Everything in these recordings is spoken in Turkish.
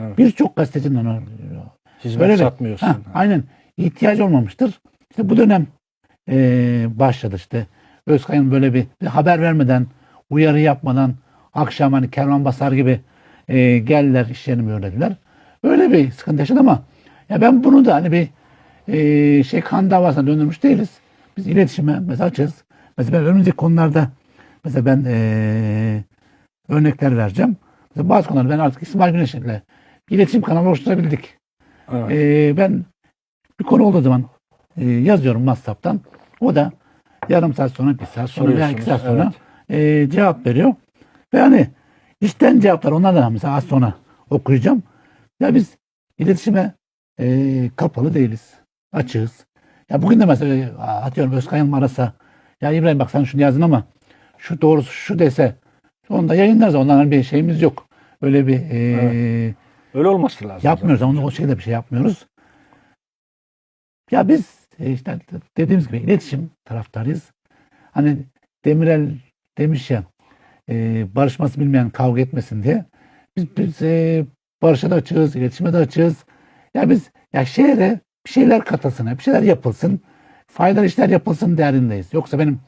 Evet. Birçok gazetecinin onu Hizmet Öyle satmıyorsun. Ha, aynen. İhtiyacı olmamıştır. İşte bu dönem eee, başladı işte. Özkay'ın böyle bir, bir haber vermeden, uyarı yapmadan akşam hani kervan basar gibi eee geldiler işlerini mühürlediler. Öyle bir sıkıntı yaşadı ama ya ben bunu da hani bir eee, şey kan davasına döndürmüş değiliz. Biz iletişime mesela açığız. Mesela ben önümüzdeki konularda mesela ben eee, örnekler vereceğim. Mesela bazı konularda ben artık İsmail Güneş'le iletişim kanalı oluşturabildik. Evet. Ee, ben bir konu olduğu zaman e, yazıyorum WhatsApp'tan. O da yarım saat sonra, bir saat sonra veya iki saat sonra e, cevap veriyor. Ve hani işten cevaplar onlar da mesela az sonra okuyacağım. Ya biz iletişime e, kapalı değiliz. Açığız. Ya bugün de mesela atıyorum Özkay'ın arasa ya İbrahim bak sen şunu yazdın ama şu doğrusu şu dese onu da yayınlarız. Ondan bir şeyimiz yok. Öyle bir e, Öyle olması lazım. Yapmıyoruz ama o şekilde bir şey yapmıyoruz. Ya biz e, işte dediğimiz gibi iletişim taraftarıyız. Hani Demirel demiş ya e, barışması bilmeyen kavga etmesin diye. Biz, biz e, barışa da açığız, iletişime de açığız. Ya biz ya şehre bir şeyler katılsın, bir şeyler yapılsın, faydalı işler yapılsın derdindeyiz. Yoksa benim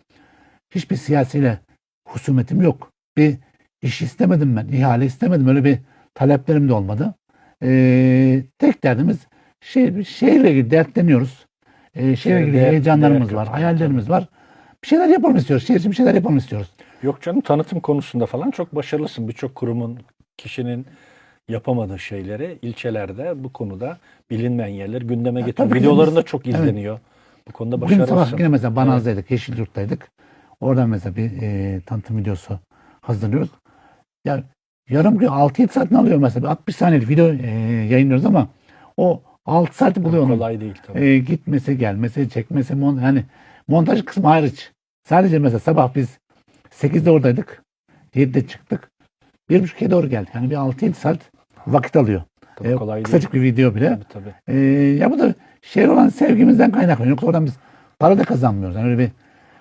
hiçbir siyasiyle husumetim yok. Bir iş istemedim ben, ihale istemedim. Öyle bir taleplerim de olmadı. Ee, tek derdimiz şey, şehirle ilgili dertleniyoruz. Ee, şehirle ilgili Değer- heyecanlarımız değer var, hayallerimiz var. Bir şeyler yapalım istiyoruz. Şehir için bir şeyler yapalım istiyoruz. Yok canım tanıtım konusunda falan çok başarılısın. Birçok kurumun, kişinin yapamadığı şeyleri ilçelerde bu konuda bilinmeyen yerler gündeme getiriyor. Videolarında çok evet. izleniyor. Bu konuda Bugün sabah başarılısın. yine mesela Banaz'daydık, Yeşilyurt'taydık. Oradan mesela bir e, tanıtım videosu hazırlıyoruz. Ya yarım gün 6-7 saatini alıyor mesela. Bir 60 saniyelik video e, yayınlıyoruz ama o 6 saati buluyor onun. Kolay değil tabii. E, gitmesi, gelmesi, çekmesi, mon yani montaj kısmı hariç. Sadece mesela sabah biz 8'de oradaydık. 7'de çıktık. 1.30'ya doğru geldik. Yani bir 6-7 saat vakit alıyor. Tabii E, kolay kısacık bir video bile. değil. Tabii, tabii. E, ya bu da şehir olan sevgimizden kaynaklanıyor. Yoksa oradan biz para da kazanmıyoruz. Yani öyle bir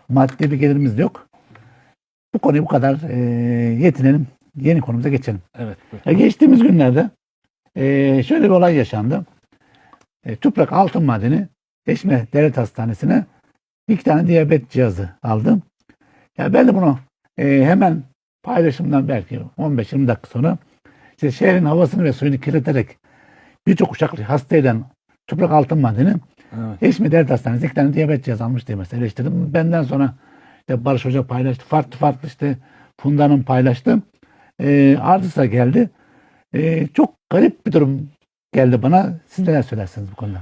maddi bir gelirimiz yok. Bu konuyu bu kadar e, yetinelim. Yeni konumuza geçelim. Evet. Ya geçtiğimiz günlerde e, şöyle bir olay yaşandı. E, Tuprak Altın Madeni Eşme Devlet Hastanesi'ne iki tane diyabet cihazı aldı. Ya ben de bunu e, hemen paylaşımdan belki 15-20 dakika sonra işte şehrin havasını ve suyunu kirleterek birçok uşak hasta eden Tuprak Altın Madeni Evet. Eşmi Devlet Hastanesi iki tane diyabet cihazı almış diye mesela eleştirdim. Benden sonra işte Barış Hoca paylaştı. Farklı farklı işte Funda'nın paylaştı. E, ardı sıra geldi. E, çok garip bir durum geldi bana. Siz neler söylersiniz bu konuda?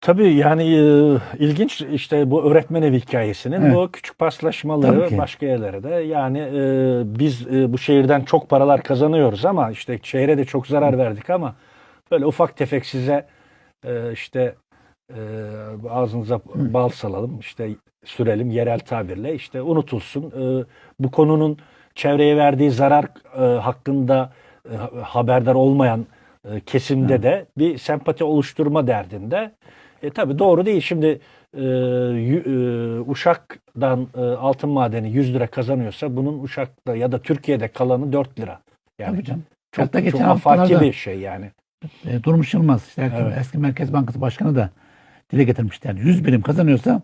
Tabii yani e, ilginç işte bu öğretmen evi hikayesinin Evet. bu küçük paslaşmaları başka yerlere de yani e, biz e, bu şehirden çok paralar kazanıyoruz ama işte şehre de çok zarar verdik ama böyle ufak tefek size e, işte e, ağzınıza bal salalım işte sürelim yerel tabirle işte unutulsun. E, bu konunun çevreye verdiği zarar e, hakkında e, haberdar olmayan e, kesimde de bir sempati oluşturma derdinde. E tabii doğru değil. Şimdi e, e, Uşak'dan e, altın madeni 100 lira kazanıyorsa bunun Uşak'ta ya da Türkiye'de kalanı 4 lira. Yani Tabii canım. çok, Hatta çok geçen afaki haftalarda bir şey yani. e, Durmuş Yılmaz işte eski, Evet. eski Merkez Bankası Başkanı da dile getirmişti. Yani 100 birim kazanıyorsa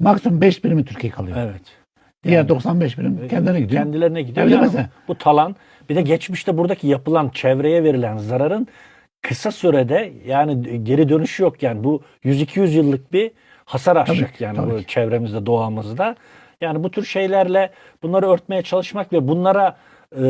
maksimum 5 birimi Türkiye kalıyor. Evet. Diğer Yani- 95 birim kendilerine gidiyor. Kendilerine gidiyor. Yani mesela. bu talan bir de geçmişte buradaki yapılan çevreye verilen zararın kısa sürede yani geri dönüşü yok yani bu 100-200 yıllık bir hasar açacak ki, yani tabii bu çevremizde doğamızda. Yani bu tür şeylerle bunları örtmeye çalışmak ve bunlara e,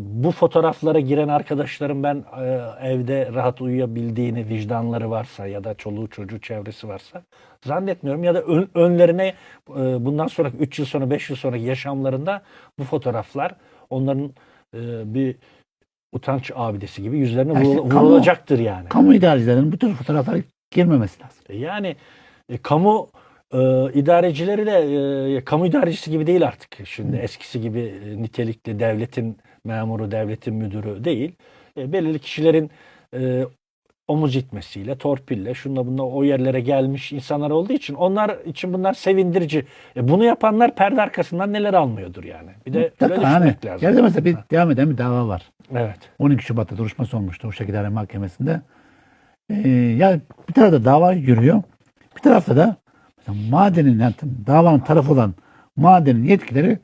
bu fotoğraflara giren arkadaşlarım ben e, evde rahat uyuyabildiğini vicdanları varsa ya da çoluğu çocuğu çevresi varsa zannetmiyorum ya da ön- önlerine e, bundan sonra 3 yıl sonra 5 yıl sonraki yaşamlarında bu fotoğraflar onların e, bir utanç abidesi gibi yüzlerine Ya işte vurul- kamu- vurulacaktır yani. Kamu idarecilerinin bu tür fotoğraflara girmemesi lazım. E, Yani e, kamu e, idarecileri de e, kamu idarecisi gibi değil artık. Şimdi eskisi gibi e, nitelikli devletin memuru, devletin müdürü değil. E, belirli kişilerin e, omuz itmesiyle, torpille, şunla bununla o yerlere gelmiş insanlar olduğu için onlar için bunlar sevindirici. E bunu yapanlar perde arkasından neler almıyordur yani. Bir de öyle Mutlaka hani, düşünmek lazım. yerde mesela bir devam eden bir dava var. Evet. 12 Şubat'ta duruşması olmuştu Uşak İdare Mahkemesi'nde. Ee, ya bir tarafta dava yürüyor. Bir tarafta da mesela madenin yani davanın tarafı olan madenin yetkileri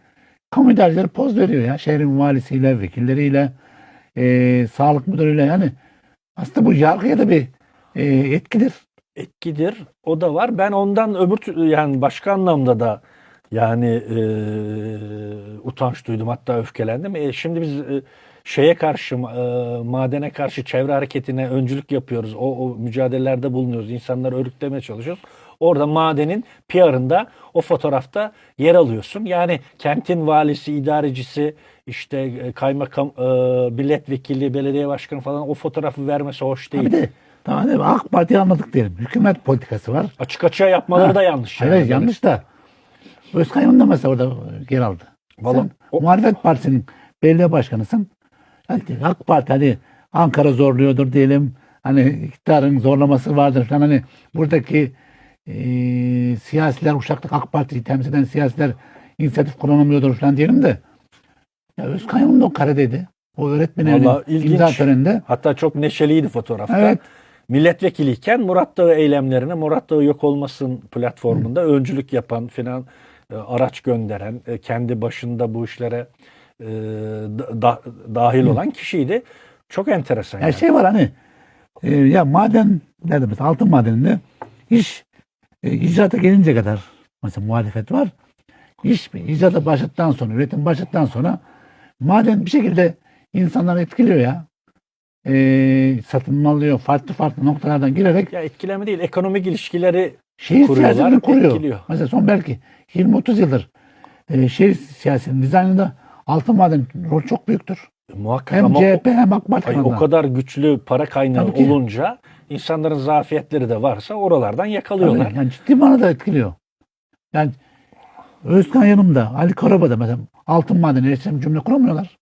kamu poz veriyor ya. Şehrin valisiyle, vekilleriyle, e, sağlık müdürüyle yani aslında bu yargıya da bir e, etkidir. etkidir. O da var. Ben ondan öbür yani başka anlamda da yani e, utanç duydum hatta öfkelendim. E, şimdi biz e, şeye karşı e, madene karşı çevre hareketine öncülük yapıyoruz. O, o mücadelelerde bulunuyoruz. İnsanları örgütlemeye çalışıyoruz. Orada madenin PR'ında o fotoğrafta yer alıyorsun. Yani kentin valisi, idarecisi, işte e, kaymakam, e, milletvekili, belediye başkanı falan o fotoğrafı vermesi hoş değil. Ha bir de tamam değil mi? AK Parti'yi anladık diyelim. Hükümet politikası var. Açık açığa yapmaları Ha, da yanlış. Yani. hayır, yanlış da. Özkay'ın da mesela orada yer aldı. Vallahi Sen o- muhalefet partisinin belediye başkanısın. Hani AK Parti hani Ankara zorluyordur diyelim. Hani iktidarın zorlaması vardır falan. Hani buradaki eee siyasiler, Uşak'taki AK Parti'yi temsil eden siyasiler inisiyatif kullanamıyordur falan diyelim de. Ya Özkay'ın da o karedeydi. O öğretmen evinin Vallahi ilginç. imza töreninde. Hatta çok neşeliydi fotoğrafta. Evet. Milletvekiliyken Murat Dağı eylemlerine Murat Dağı yok olmasın platformunda öncülük yapan filan e, araç gönderen e, kendi başında bu işlere e, da- da- dahil olan kişiydi. Çok enteresan. Ya yani. şey var hani e, ya maden nerede mesela altın madeninde iş e, icraata gelince kadar mesela muhalefet var. İş icraata başladıktan sonra, üretim başladıktan sonra maden bir şekilde insanları etkiliyor ya. E, satın alıyor farklı farklı noktalardan girerek Ya etkileme değil, ekonomik ilişkileri şehir siyasetini kuruyor. etkiliyor. Mesela son belki 20-30 yıldır e, şehir siyasetinin dizaynında altın maden rol çok büyüktür. Muhakkak Hem ama o- CHP hem AK Parti Ay, o kadar güçlü para kaynağı Tabii ki. olunca insanların zafiyetleri de varsa oralardan yakalıyorlar. Tabii, yani ciddi manada etkiliyor. Yani Özkan yanımda, Ali Karaba'da mesela altın madeni iletişim cümle kuramıyorlar.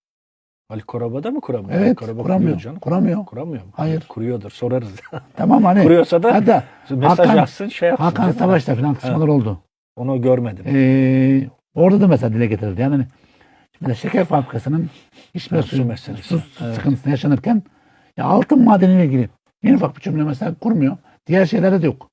Ali Koraba'da mı kuramıyor? Evet, Koraba kuramıyor. canım. Kuramıyor. Kuramıyor mu? Hayır. Kuruyordur. Sorarız. Tamam hani. Kuruyorsa da hatta mesaj Hakan- yazsın şey yapsın. Hakan? Savaş'ta falan kısmalar oldu. Onu görmedim. Ee, orada da mesela dile getirildi. Yani mesela şeker fabrikasının içme su suyu meselesi. su Evet. sıkıntısı yaşanırken ya altın madeniyle ilgili en ufak bir cümle mesela kurmuyor. Diğer şeylerde de yok.